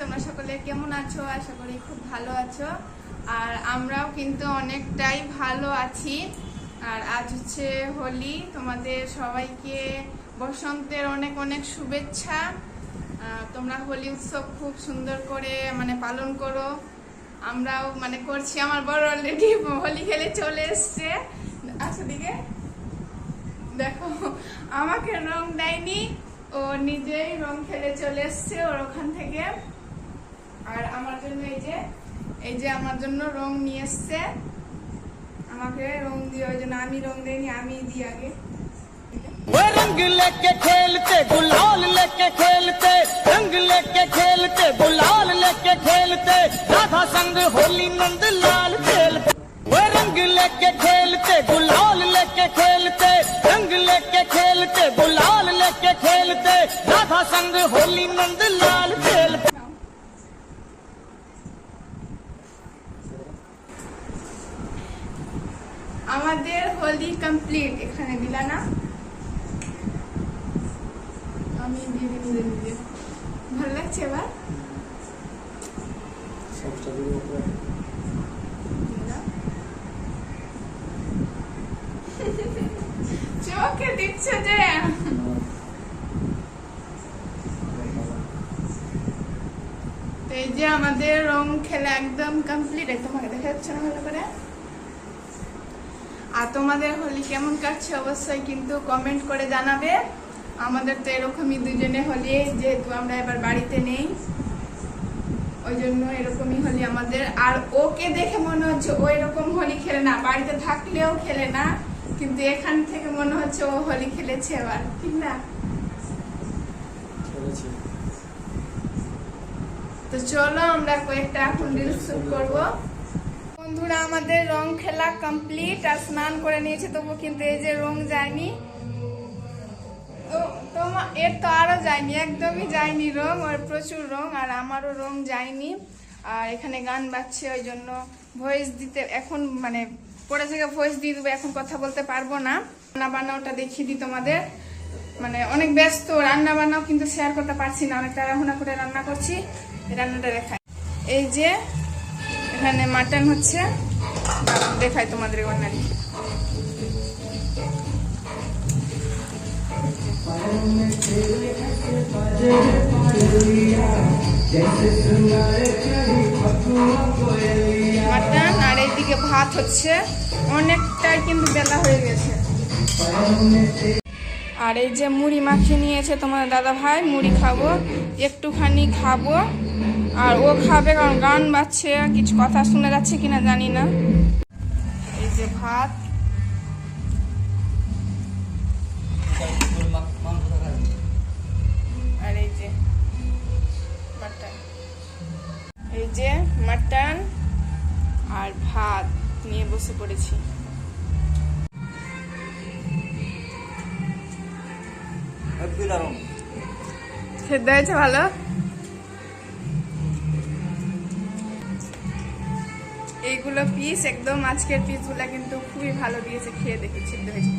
তোমরা সকলে কেমন আছো? আশা করি খুব ভালো আছো। আর আমরাও কিন্তু অনেকটাই ভালো আছি। আর আজ হচ্ছে হোলি, তোমাদের সবাইকে বসন্তের অনেক অনেক শুভেচ্ছা। তোমরা হোলি উৎসব খুব সুন্দর করে মানে পালন করো। আমরাও মানে করছি, আমার বড় অলরেডি হোলি খেলে চলে এসছে। আসো দিকে। দেখো, আমাকে রং দেয়নি, ও নিজেই রং খেলে চলে এসছে ওর ওখান থেকে। আর আমার জন্য এই যে এই যে আমার জন্য রং নিয়ে এসছে আমাকে রং দিয়ে ওই জন্য আমি রং দেয়নি আমি দিই আগে वो रंग लेके खेलते गुलाल लेके खेलते रंग लेके खेलते गुलाल लेके खेलते राधा संग होली नंद लाल खेलते वो रंग लेके खेलते गुलाल लेके खेलते रंग लेके खेलते गुलाल लेके खेलते राधा संग होली नंद लाल खेलते আমাদের হোলি কমপ্লিট এখানে দিলা না আমি দিয়ে দিই ভালো লাগছে এবার? চোখে দিচ্ছে যে? এই যে আমাদের রং খেলা একদম কমপ্লিট তোমাকে দেখা যাচ্ছে না ভালো করে? আর তোমাদের হোলি কেমন কাটছে অবশ্যই কিন্তু কমেন্ট করে জানাবে। আমাদের তো এরকমই দুজনে হোলি যেহেতু আমরা এবার বাড়িতে নেই ওই জন্য এরকমই হোলি আমাদের। আর ওকে দেখে মনে হচ্ছে ও এরকম হোলি খেলে না বাড়িতে থাকলেও খেলে না কিন্তু এখান থেকে মনে হচ্ছে ও হোলি খেলেছে এবার ঠিক না? তো চলো আমরা কয়েকটা এখন রিলস শুট করব। বন্ধুরা, আমাদের রং খেলা কমপ্লিট আর স্নান করে নিয়েছে তবু কিন্তু এই যে রং যায়নি। তো এর তো আরও যায়নি, একদমই যায়নি রং, ওর প্রচুর রং, আর আমারও রং যায়নি। আর এখানে গান বাজছে, ওই জন্য ভয়েস দিতে, এখন মানে পরে থেকে ভয়েস দিয়ে দেবো, এখন কথা বলতে পারব না। রান্না বান্নাওটা দেখিয়ে দিই তোমাদের। মানে অনেক ব্যস্ত রান্না বান্নাও কিন্তু শেয়ার করতে পারছি না, অনেক তাড়াহুড়া করে রান্না করছি। রান্নাটা দেখাই। এই যে এখানে মাটন হচ্ছে। দেখাই তোমাদের অন্যান্য মাটন, আর এইদিকে ভাত হচ্ছে। অনেকটাই কিন্তু বেলা হয়ে গেছে। আর এই যে মুড়ি মাখিয়ে নিয়েছে তোমার দাদা ভাই মুড়ি খাব, একটুখানি খাব। আর ও খাবে কারণ গান বাজছে কিছু কথা শুনে যাচ্ছে কিনা জানি না। এই যে ভাত। আর এই যে মাটন। এই যে মাটন আর ভাত নিয়ে বসে পড়েছি। খেতে হয়েছে ভালো? এইগুলো পিস একদম আজকের পিসগুলো কিন্তু খুবই ভালো দিয়েছে খেয়ে দেখে সিদ্ধ হয়েছে।